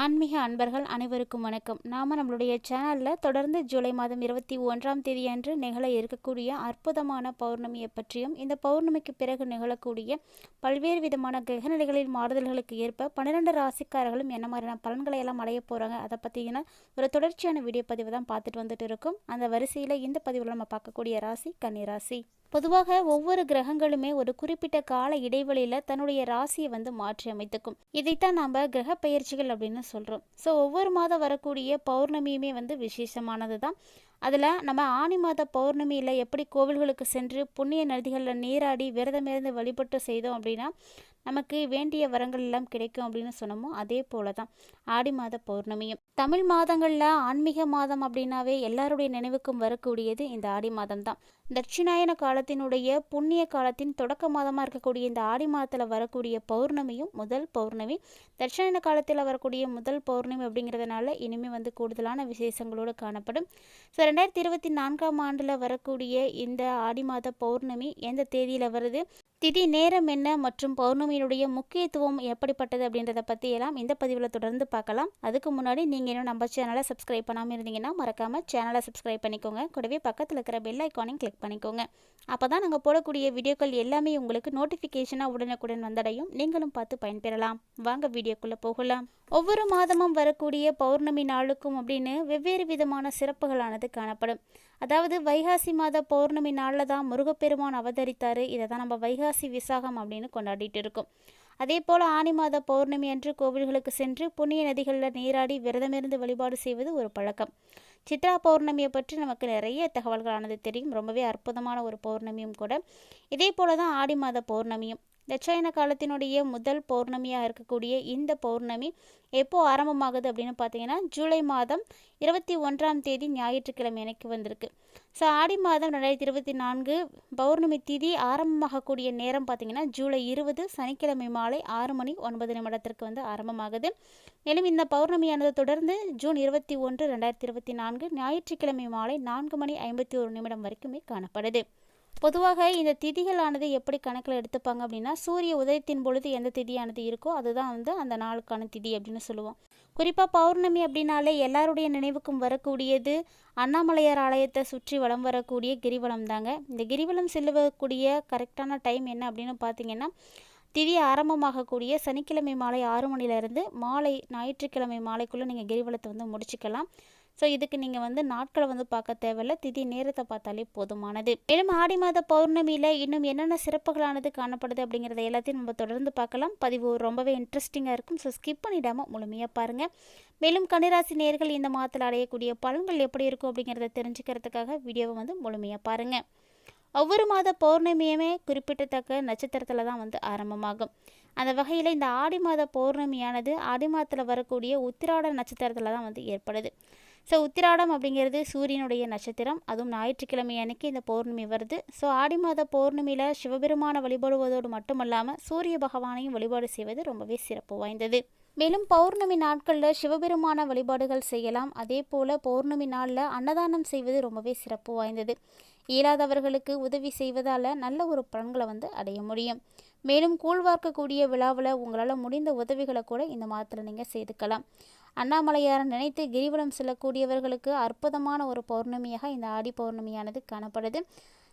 ஆன்மீக அன்பர்கள் அனைவருக்கும் வணக்கம். நாம் நம்மளுடைய சேனலில் தொடர்ந்து ஜூலை மாதம் இருபத்தி ஒன்றாம் தேதி அன்று நிகழ இருக்கக்கூடிய அற்புதமான பௌர்ணமியை பற்றியும் இந்த பௌர்ணமிக்கு பிறகு நிகழக்கூடிய பல்வேறு விதமான கிரகநிலைகளின் மாறுதல்களுக்கு ஏற்ப பன்னிரெண்டு ராசிக்காரர்களும் என்ன மாதிரியான பலன்களை எல்லாம் அடைய போகிறாங்க அதை பற்றின ஒரு தொடர்ச்சியான வீடியோ பதிவு தான் பார்த்துட்டு வந்துட்டு இருக்கும். அந்த வரிசையில் இந்த பதிவில் நம்ம பார்க்கக்கூடிய ராசி கன்னிராசி பொதுவாக ஒவ்வொரு கிரகங்களுமே ஒரு குறிப்பிட்ட கால இடைவெளியில் தன்னுடைய ராசியை வந்து மாற்றி அமைத்துக்கும். இதைத்தான் நாம் கிரக பயிற்சிகள் அப்படின்னு சொல்கிறோம் ஸோ ஒவ்வொரு மாதம் வரக்கூடிய பௌர்ணமியுமே வந்து விசேஷமானது தான் அதில் நம்ம ஆனி மாத பௌர்ணமியில் எப்படி கோவில்களுக்கு சென்று புண்ணிய நதிகளில் நீராடி விரதமிருந்து வழிபட்டு செய்தோம் அப்படின்னா நமக்கு வேண்டிய வரங்கள் எல்லாம் கிடைக்கும் அப்படின்னு சொன்னோமோ அதே போல தான் ஆடி மாத பௌர்ணமியும். தமிழ் மாதங்களில் ஆன்மீக மாதம் அப்படின்னாவே எல்லாருடைய நினைவுக்கும் வரக்கூடியது இந்த ஆடி மாதம் தான் தட்சிணாயன காலத்தினுடைய புண்ணிய காலத்தின் தொடக்க மாதமாக இருக்கக்கூடிய இந்த ஆடி மாதத்தில் வரக்கூடிய பௌர்ணமியும் முதல் பௌர்ணமி. தட்சிணாயன காலத்தில் வரக்கூடிய முதல் பௌர்ணமி அப்படிங்கிறதுனால இனிமேல் வந்து கூடுதலான விசேஷங்களோடு காணப்படும். ஸோ ரெண்டாயிரத்தி இருபத்தி நான்காம் ஆண்டில் வரக்கூடிய இந்த ஆடி மாத பௌர்ணமி எந்த தேதியில் வருது? திதி நேரம் என்ன மற்றும் பௌர்ணமியினுடைய முக்கியத்துவம் எப்படிப்பட்டது அப்படின்றத பற்றி எல்லாம் இந்த பதிவில் தொடர்ந்து பார்க்கலாம். அதுக்கு முன்னாடி நீங்கள் இன்னும் நம்ம சேனலை சப்ஸ்கிரைப் பண்ணாமல் இருந்தீங்கன்னா மறக்காமல் சேனலை சப்ஸ்கிரைப் பண்ணிக்கோங்க. கூடவே பக்கத்தில் இருக்கிற பெல் ஐக்கானையும் கிளிக் பண்ணிக்கோங்க. அப்போ தான் நாங்கள் போடக்கூடிய வீடியோக்கள் எல்லாமே உங்களுக்கு நோட்டிஃபிகேஷனாக உடனுக்குடன் வந்தடையும். நீங்களும் பார்த்து பயன்பெறலாம். வாங்க வீடியோக்குள்ளே போகலாம். ஒவ்வொரு மாதமும் வரக்கூடிய பௌர்ணமி நாளுக்கும் அப்படின்னு வெவ்வேறு விதமான சிறப்புகளானது காணப்படும். அதாவது வைகாசி மாத பௌர்ணமி நாளில் தான் முருகப்பெருமான் அவதரித்தார். இதை தான் நம்ம வைகா வைகாசி விசாகம் அப்படின்னு கொண்டாடிட்டு இருக்கும். அதே போல் ஆனி மாத பௌர்ணமி அன்று கோவில்களுக்கு சென்று புண்ணிய நதிகளில் நீராடி விரதமிருந்து வழிபாடு செய்வது ஒரு பழக்கம். சித்ரா பௌர்ணமியை பற்றி நமக்கு நிறைய தகவல்களானது தெரியும். ரொம்பவே அற்புதமான ஒரு பௌர்ணமியும் கூட. இதே போல தான் ஆடி மாத பௌர்ணமியும். தட்சாயன காலத்தினுடைய முதல் பௌர்ணமியாக இருக்கக்கூடிய இந்த பௌர்ணமி எப்போ ஆரம்பமாகுது அப்படின்னு பார்த்தீங்கன்னா ஜூலை மாதம் இருபத்தி ஒன்றாம் தேதி ஞாயிற்றுக்கிழமை எனக்கு வந்திருக்கு. ஸோ ஆடி மாதம் ரெண்டாயிரத்தி இருபத்தி நான்கு பௌர்ணமி திதி ஆரம்பமாகக்கூடிய நேரம் பார்த்தீங்கன்னா ஜூலை இருபது சனிக்கிழமை மாலை ஆறு மணி ஒன்பது நிமிடத்திற்கு வந்து ஆரம்பமாகுது. மேலும் இந்த பௌர்ணமியானது தொடர்ந்து ஜூன் இருபத்தி ஒன்று ரெண்டாயிரத்தி இருபத்தி நான்கு ஞாயிற்றுக்கிழமை மாலை நான்கு மணி ஐம்பத்தி ஒரு நிமிடம் வரைக்குமே காணப்படுது. பொதுவாக இந்த திதிகளானது எப்படி கணக்கில் எடுத்துப்பாங்க அப்படின்னா சூரிய உதயத்தின் பொழுது எந்த திதியானது இருக்கோ அதுதான் வந்து அந்த நாளுக்கான திதி அப்படின்னு சொல்லுவோம். குறிப்பாக பௌர்ணமி அப்படின்னாலே எல்லாருடைய நினைவுக்கும் வரக்கூடியது அண்ணாமலையார் ஆலயத்தை சுற்றி வலம் வரக்கூடிய கிரிவலம் தாங்க இந்த கிரிவலம் செல்லக்கூடிய கரெக்டான டைம் என்ன அப்படின்னு பார்த்தீங்கன்னா திதி ஆரம்பமாகக்கூடிய சனிக்கிழமை மாலை ஆறு மணிலேருந்து மாலை ஞாயிற்றுக்கிழமை மாலைக்குள்ளே நீங்கள் கிரிவலத்தை வந்து முடிச்சுக்கலாம். ஸோ இதுக்கு நீங்கள் வந்து நாட்களை வந்து பார்க்க தேவையில்ல. திதி நேரத்தை பார்த்தாலே போதுமானது. மேலும் ஆடி மாத பௌர்ணமியில் இன்னும் என்னென்ன சிறப்புகளானது காணப்படுது அப்படிங்கிறத எல்லாத்தையும் நம்ம தொடர்ந்து பார்க்கலாம். பதிவு ரொம்பவே இன்ட்ரெஸ்டிங்காக இருக்கும். ஸோ ஸ்கிப் பண்ணிடாமல் முழுமையாக பாருங்கள் மேலும் கன்னிராசி நேர்கள் இந்த மாதத்தில் அடையக்கூடிய பலன்கள் எப்படி இருக்கும் அப்படிங்கிறத தெரிஞ்சுக்கிறதுக்காக வீடியோவை வந்து முழுமையாக பாருங்கள் ஒவ்வொரு மாத பௌர்ணமியுமே குறிப்பிடத்தக்க நட்சத்திரத்தில் தான் வந்து ஆரம்பமாகும். அந்த வகையில் இந்த ஆடி மாத பௌர்ணமியானது ஆடி மாதத்தில் வரக்கூடிய உத்திராட நட்சத்திரத்தில் தான் வந்து ஏற்படுது. ஸோ உத்திராடம் அப்படிங்கிறது சூரியனுடைய நட்சத்திரம். அதுவும் ஞாயிற்றுக்கிழமை அன்னைக்கு இந்த பௌர்ணமி வருது. ஸோ ஆடி மாத பௌர்ணமியில் சிவபெருமான வழிபடுவதோடு மட்டுமல்லாமல் சூரிய பகவானையும் வழிபாடு செய்வது ரொம்பவே சிறப்பு வாய்ந்தது. மேலும் பௌர்ணமி நாட்களில் சிவபெருமான வழிபாடுகள் செய்யலாம். அதே போல் பௌர்ணமி நாளில் அன்னதானம் செய்வது ரொம்பவே சிறப்பு வாய்ந்தது. இயலாதவர்களுக்கு உதவி செய்வதால் நல்ல ஒரு பலன்களை வந்து அடைய முடியும். மேலும் கூழ்வார்க்கக்கூடிய விழாவில் உங்களால் முடிந்த உதவிகளை கூட இந்த மாதத்தில் நீங்கள் செய்துக்கலாம். அண்ணாமலையாரை நினைத்து கிரிவலம் செல்லக்கூடியவர்களுக்கு அற்புதமான ஒரு பௌர்ணமியாக இந்த ஆடி பௌர்ணமியானது காணப்படுது.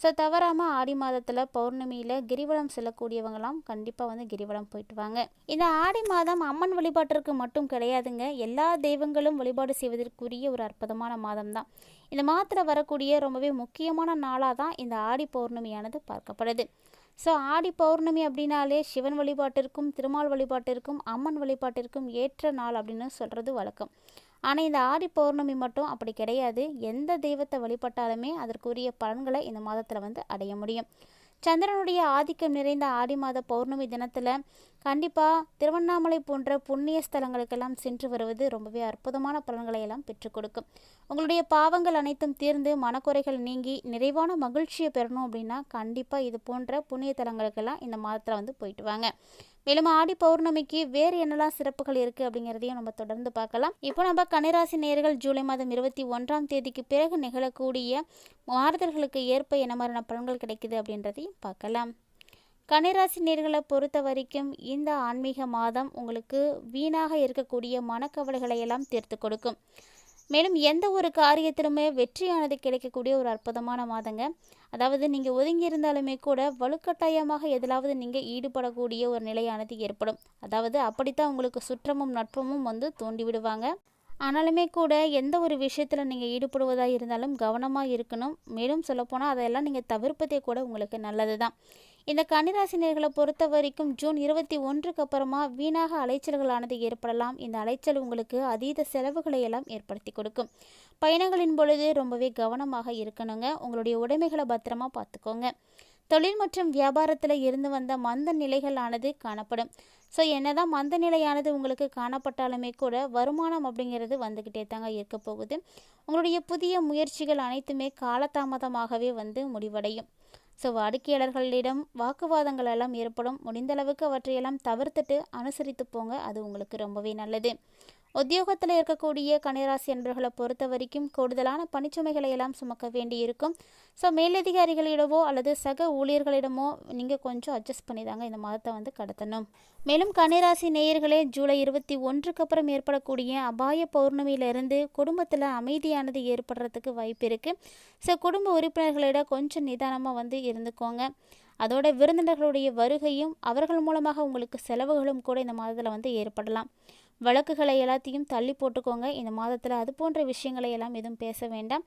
ஸோ தவறாமல் ஆடி மாதத்தில் பௌர்ணமியில் கிரிவலம் செல்லக்கூடியவங்களாம் கண்டிப்பாக வந்து கிரிவலம் போயிட்டு வாங்க. இந்த ஆடி மாதம் அம்மன் வழிபாட்டிற்கு மட்டும் கிடையாதுங்க. எல்லா தெய்வங்களும் வழிபாடு செய்வதற்குரிய ஒரு அற்புதமான மாதம் தான் இந்த மாதத்தில் வரக்கூடிய ரொம்பவே முக்கியமான நாளாக தான் இந்த ஆடி பௌர்ணமியானது பார்க்கப்படுது. ஸோ ஆடி பௌர்ணமி அப்படின்னாலே சிவன் வழிபாட்டிற்கும் திருமால் வழிபாட்டிற்கும் அம்மன் வழிபாட்டிற்கும் ஏற்ற நாள் அப்படின்னு சொல்கிறது வழக்கம். ஆனால் இந்த ஆடி பௌர்ணமி மட்டும் அப்படி கிடையாது. எந்த தெய்வத்தை வழிபட்டாலுமே அதற்குரிய பலன்களை இந்த மாதத்தில் வந்து அடைய முடியும். சந்திரனுடைய ஆதிக்கம் நிறைந்த ஆடி மாத பௌர்ணமி தினத்தில் கண்டிப்பாக திருவண்ணாமலை போன்ற புண்ணிய ஸ்தலங்களுக்கெல்லாம் சென்று வருவது ரொம்பவே அற்புதமான பலன்களை எல்லாம் பெற்றுக் கொடுக்கும். உங்களுடைய பாவங்கள் அனைத்தும் தீர்ந்து மனக்குறைகள் நீங்கி நிறைவான மகிழ்ச்சியை பெறணும் அப்படின்னா கண்டிப்பாக இது போன்ற புண்ணிய தலங்களுக்கெல்லாம் இந்த மாதத்தில் வந்து போயிட்டு வாங்க. மேலும் ஆடி பௌர்ணமிக்கு வேறு என்னெல்லாம் சிறப்புகள் இருக்குது அப்படிங்கிறதையும் நம்ம தொடர்ந்து பார்க்கலாம். இப்போ நம்ம கனிராசி நேர்கள் ஜூலை மாதம் இருபத்தி ஒன்றாம் தேதிக்கு பிறகு நிகழக்கூடிய மாறுதல்களுக்கு ஏற்ப என்ன மாதிரியான பலன்கள் கிடைக்குது அப்படின்றதையும் பார்க்கலாம். கனிராசி நேர்களை பொறுத்த வரைக்கும் இந்த ஆன்மீக மாதம் உங்களுக்கு வீணாக இருக்கக்கூடிய மனக்கவலைகளை எல்லாம் தீர்த்து கொடுக்கும். மேலும் எந்த ஒரு காரியத்திலுமே வெற்றியானது கிடைக்கக்கூடிய ஒரு அற்புதமான மாதங்க. அதாவது நீங்கள் ஒதுங்கி இருந்தாலுமே கூட வலுக்கட்டாயமாக எதிலாவது நீங்கள் ஈடுபடக்கூடிய ஒரு நிலையானது ஏற்படும். அதாவது அப்படித்தான் உங்களுக்கு சுற்றமும் நட்பமும் வந்து தூண்டி விடுவாங்க. ஆனாலுமே கூட எந்த ஒரு விஷயத்தில் நீங்கள் ஈடுபடுவதாக இருந்தாலும் கவனமாக இருக்கணும். மேலும் சொல்லப்போனால் அதையெல்லாம் நீங்கள் தவிர்ப்பதே கூட உங்களுக்கு நல்லது தான் இந்த கன்னிராசினியர்களை பொறுத்த வரைக்கும் ஜூன் இருபத்தி ஒன்றுக்கு அப்புறமா வீணாக அலைச்சல்களானது ஏற்படலாம். இந்த அலைச்சல் உங்களுக்கு அதீத செலவுகளை எல்லாம் ஏற்படுத்தி கொடுக்கும். பயணங்களின் பொழுது ரொம்பவே கவனமாக இருக்கணுங்க. உங்களுடைய உடைமைகளை பத்திரமா பார்த்துக்கோங்க. தொழில் மற்றும் வியாபாரத்தில் இருந்து வந்த மந்த நிலைகளானது காணப்படும். ஸோ என்னதான் மந்த நிலையானது உங்களுக்கு காணப்பட்டாலுமே கூட வருமானம் அப்படிங்கிறது வந்துக்கிட்டே தாங்க இருக்க போகுது. உங்களுடைய புதிய முயற்சிகள் அனைத்துமே காலதாமதமாகவே வந்து முடிவடையும். ஸோ வாடிக்கையாளர்களிடம் வாக்குவாதங்கள் எல்லாம் ஏற்படும். முடிந்த அளவுக்கு அவற்றையெல்லாம் தவிர்த்துட்டு அனுசரித்து போங்க. அது உங்களுக்கு ரொம்பவே நல்லது. உத்தியோகத்தில் இருக்கக்கூடிய கன்னிராசி என்பர்களை பொறுத்த வரைக்கும் கூடுதலான பணிச்சுமைகளை எல்லாம் சுமக்க வேண்டி இருக்கும் ஸோ மேலதிகாரிகளிடமோ அல்லது சக ஊழியர்களிடமோ நீங்கள் கொஞ்சம் அட்ஜஸ்ட் பண்ணி தாங்க இந்த மாதத்தை வந்து கடத்தணும். மேலும் கன்னிராசி நேயர்களே ஜூலை இருபத்தி ஒன்றுக்கு அப்புறம் ஏற்படக்கூடிய அபாய பௌர்ணமியிலிருந்து குடும்பத்தில் அமைதியானது ஏற்படுறதுக்கு வாய்ப்பு இருக்குது ஸோ குடும்ப உறுப்பினர்களிடம் கொஞ்சம் நிதானமாக வந்து இருந்துக்கோங்க. அதோட விருந்தினர்களுடைய வருகையும் அவர்கள் மூலமாக உங்களுக்கு செலவுகளும் கூட இந்த மாதத்தில் வந்து ஏற்படலாம். வழக்குகளை எல்லாத்தையும் தள்ளி போட்டுக்கோங்க. இந்த மாதத்தில் அது போன்ற விஷயங்களை எல்லாம் எதுவும் பேச வேண்டாம்.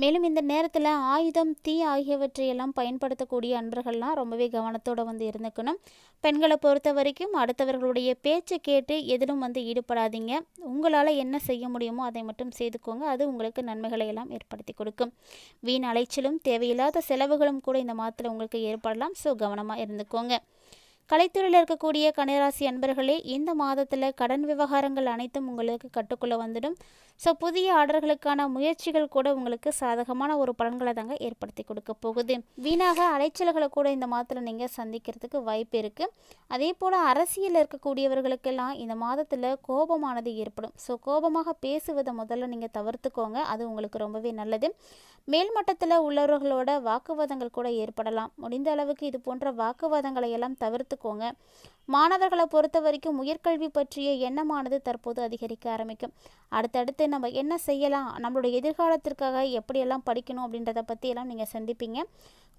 மேலும் இந்த நேரத்தில் ஆயுதம் தீ ஆகியவற்றையெல்லாம் பயன்படுத்தக்கூடிய அன்பர்கள்லாம் ரொம்பவே கவனத்தோடு வந்து இருந்துக்கணும். பெண்களை பொறுத்த வரைக்கும் அடுத்தவர்களுடைய பேச்சை கேட்டு எதிலும் வந்து ஈடுபடாதீங்க. உங்களால் என்ன செய்ய முடியுமோ அதை மட்டும் செய்துக்கோங்க. அது உங்களுக்கு நன்மைகளை எல்லாம் ஏற்படுத்தி கொடுக்கும். வீண் அலைச்சலும் தேவையில்லாத செலவுகளும் கூட இந்த மாதத்தில் உங்களுக்கு ஏற்படலாம். ஸோ கவனமாக இருந்துக்கோங்க. கலைத்துறையில் இருக்கக்கூடிய கனிராசி அன்பர்களே இந்த மாதத்தில் கடன் விவகாரங்கள் அனைத்தும் உங்களுக்கு கட்டுக்குள்ளே வந்துடும். ஸோ புதிய ஆர்டர்களுக்கான முயற்சிகள் கூட உங்களுக்கு சாதகமான ஒரு பலன்களை தாங்க ஏற்படுத்தி கொடுக்க போகுது. வீணாக அலைச்சல்களை கூட இந்த மாதத்தில் நீங்கள் சந்திக்கிறதுக்கு வாய்ப்பு இருக்குது அதே போல் அரசியலில் இருக்கக்கூடியவர்களுக்கெல்லாம் இந்த மாதத்தில் கோபமானது ஏற்படும். ஸோ கோபமாக பேசுவதை முதல்ல நீங்கள் தவிர்த்துக்கோங்க. அது உங்களுக்கு ரொம்பவே நல்லது. மேல்மட்டத்தில் உள்ளவர்களோட வாக்குவாதங்கள் கூட ஏற்படலாம். முடிந்த அளவுக்கு இது போன்ற வாக்குவாதங்களை எல்லாம் தவிர்த்து தவிர்த்துக்கோங்க மாணவர்களை பொறுத்த வரைக்கும் உயர்கல்வி பற்றிய எண்ணமானது தற்போது அதிகரிக்க ஆரம்பிக்கும். அடுத்தடுத்து நம்ம என்ன செய்யலாம்? நம்மளுடைய எதிர்காலத்திற்காக எப்படியெல்லாம் படிக்கணும் அப்படின்றத பற்றியெல்லாம் நீங்கள் சந்திப்பீங்க.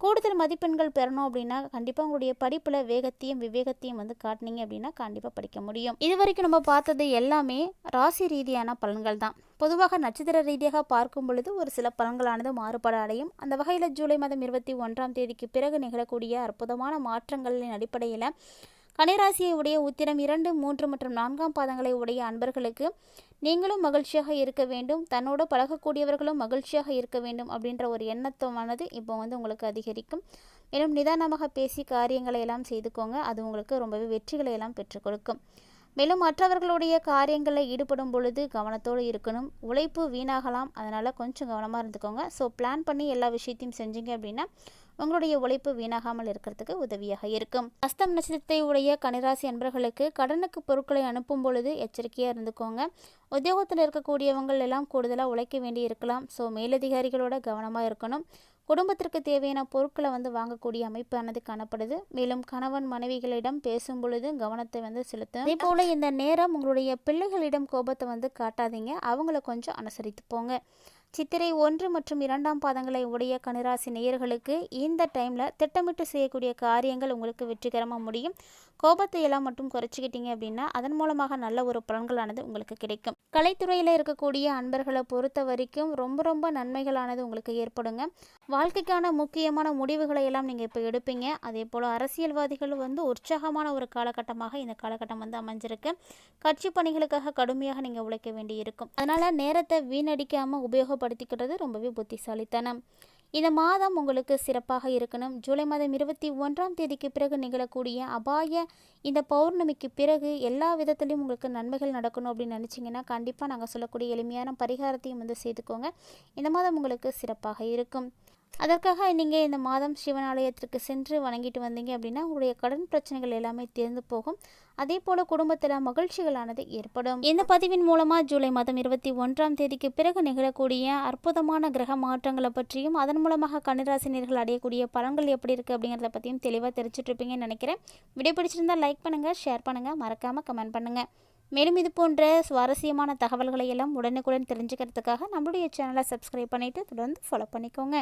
கூடுதல் மதிப்பெண்கள் பெறணும் அப்படின்னா கண்டிப்பாக உங்களுடைய படிப்பில் வேகத்தையும் விவேகத்தையும் வந்து காட்டினீங்க அப்படின்னா கண்டிப்பாக படிக்க முடியும். இது வரைக்கும் நம்ம பார்த்தது எல்லாமே ராசி ரீதியான பலன்கள் தான். பொதுவாக நட்சத்திர ரீதியாக பார்க்கும் பொழுது ஒரு சில பலன்களானது மாறுபாடு அடையும். அந்த வகையில் ஜூலை மாதம் இருபத்தி ஒன்றாம் தேதிக்கு பிறகு நிகழக்கூடிய அற்புதமான மாற்றங்களின் அடிப்படையில் கனிராசியை உடைய உத்திரம் இரண்டு மூன்று மற்றும் நான்காம் பாதங்களை உடைய அன்பர்களுக்கு நீங்களும் மகிழ்ச்சியாக இருக்க வேண்டும். தன்னோட பழகக்கூடியவர்களும் மகிழ்ச்சியாக இருக்க வேண்டும் அப்படின்ற ஒரு எண்ணத்தமானது இப்போ வந்து உங்களுக்கு அதிகரிக்கும். மேலும் நிதானமாக பேசி காரியங்களை எல்லாம் செய்துக்கோங்க. அது உங்களுக்கு ரொம்பவே வெற்றிகளை எல்லாம் பெற்றுக் கொடுக்கும். மேலும் மற்றவர்களுடைய காரியங்களில் ஈடுபடும் பொழுது கவனத்தோடு இருக்கணும். உழைப்பு வீணாகலாம். அதனால் கொஞ்சம் கவனமாக இருந்துக்கோங்க. ஸோ பிளான் பண்ணி எல்லா விஷயத்தையும் செஞ்சீங்க அப்படின்னா உங்களுடைய உழைப்பு வீணாகாமல் இருக்கிறதுக்கு உதவியாக இருக்கும். அஸ்தம் நட்சத்திரத்தை உடைய கனிராசி அன்பர்களுக்கு கடனுக்கு பொருட்களை அனுப்பும் பொழுது எச்சரிக்கையாக இருந்துக்கோங்க. உத்தியோகத்தில் இருக்கக்கூடியவங்கள் எல்லாம் கூடுதலாக உழைக்க வேண்டி இருக்கலாம். ஸோ மேலதிகாரிகளோட கவனமாக இருக்கணும். குடும்பத்திற்கு தேவையான பொருட்களை வந்து வாங்கக்கூடிய அமைப்பானது காணப்படுது. மேலும் கணவன் மனைவிகளிடம் பேசும் பொழுது கவனத்தை வந்து செலுத்தும். அதே போல இந்த நேரம் உங்களுடைய பிள்ளைகளிடம் கோபத்தை வந்து காட்டாதீங்க. அவங்கள கொஞ்சம் அனுசரித்து போங்க சித்திரை ஒன்று மற்றும் இரண்டாம் பாதங்களை உடைய கனிராசி நேயர்களுக்கு இந்த டைமில் திட்டமிட்டு செய்யக்கூடிய காரியங்கள் உங்களுக்கு வெற்றிகரமாக முடியும். கோபத்தை எல்லாம் மட்டும் குறைச்சிக்கிட்டீங்க அப்படின்னா அதன் மூலமாக நல்ல ஒரு பலன்களானது உங்களுக்கு கிடைக்கும். கலைத்துறையில் இருக்கக்கூடிய அன்பர்களை பொறுத்த வரைக்கும் ரொம்ப ரொம்ப நன்மைகளானது உங்களுக்கு ஏற்படுங்க. வாழ்க்கைக்கான முக்கியமான முடிவுகளை எல்லாம் நீங்கள் இப்போ எடுப்பீங்க. அதே போல் அரசியல்வாதிகள் வந்து உற்சாகமான ஒரு காலகட்டமாக இந்த காலகட்டம் வந்து அமைஞ்சிருக்கு. கட்சி பணிகளுக்காக கடுமையாக நீங்கள் உழைக்க வேண்டி இருக்கும் அதனால் நேரத்தை வீணடிக்காமல் உபயோகப்படுத்திக்கிறது ரொம்பவே புத்திசாலித்தனம். இந்த மாதம் உங்களுக்கு சிறப்பாக இருக்கணும். ஜூலை மாதம் இருபத்தி ஒன்றாம் தேதிக்கு பிறகு நிகழக்கூடிய அபாய இந்த பௌர்ணமிக்கு பிறகு எல்லா விதத்துலேயும் உங்களுக்கு நன்மைகள் நடக்கணும் அப்படின்னு நினச்சிங்கன்னா கண்டிப்பாக நாங்கள் சொல்லக்கூடிய எளிமையான பரிகாரத்தையும் வந்து செய்துக்கோங்க இந்த மாதம் உங்களுக்கு சிறப்பாக இருக்கும். அதற்காக நீங்கள் இந்த மாதம் சிவன் ஆலயத்திற்கு சென்று வணங்கிட்டு வந்தீங்க அப்படின்னா உங்களுடைய கடன் பிரச்சனைகள் எல்லாமே தீர்ந்து போகும். அதே போல் குடும்பத்தில் மகிழ்ச்சிகளானது ஏற்படும். இந்த பதிவின் மூலமாக ஜூலை மாதம் இருபத்தி ஒன்றாம் தேதிக்கு பிறகு நிகழக்கூடிய அற்புதமான கிரக மாற்றங்களை பற்றியும் அதன் மூலமாக கன்னிராசினியர்கள் அடையக்கூடிய பலன்கள் எப்படி இருக்குது அப்படிங்கிறத பற்றியும் தெளிவாக தெரிஞ்சுட்டு இருப்பீங்கன்னு நினைக்கிறேன். வீடியோ பிடிச்சிருந்தால் லைக் பண்ணுங்கள் ஷேர் பண்ணுங்கள் மறக்காமல் கமெண்ட் பண்ணுங்கள் மேலும் இது போன்ற சுவாரஸ்யமான தகவல்களை எல்லாம் உடனுக்குடன் தெரிஞ்சுக்கிறதுக்காக நம்மளுடைய சேனலை சப்ஸ்கிரைப் பண்ணிவிட்டு தொடர்ந்து ஃபாலோ பண்ணிக்கோங்க.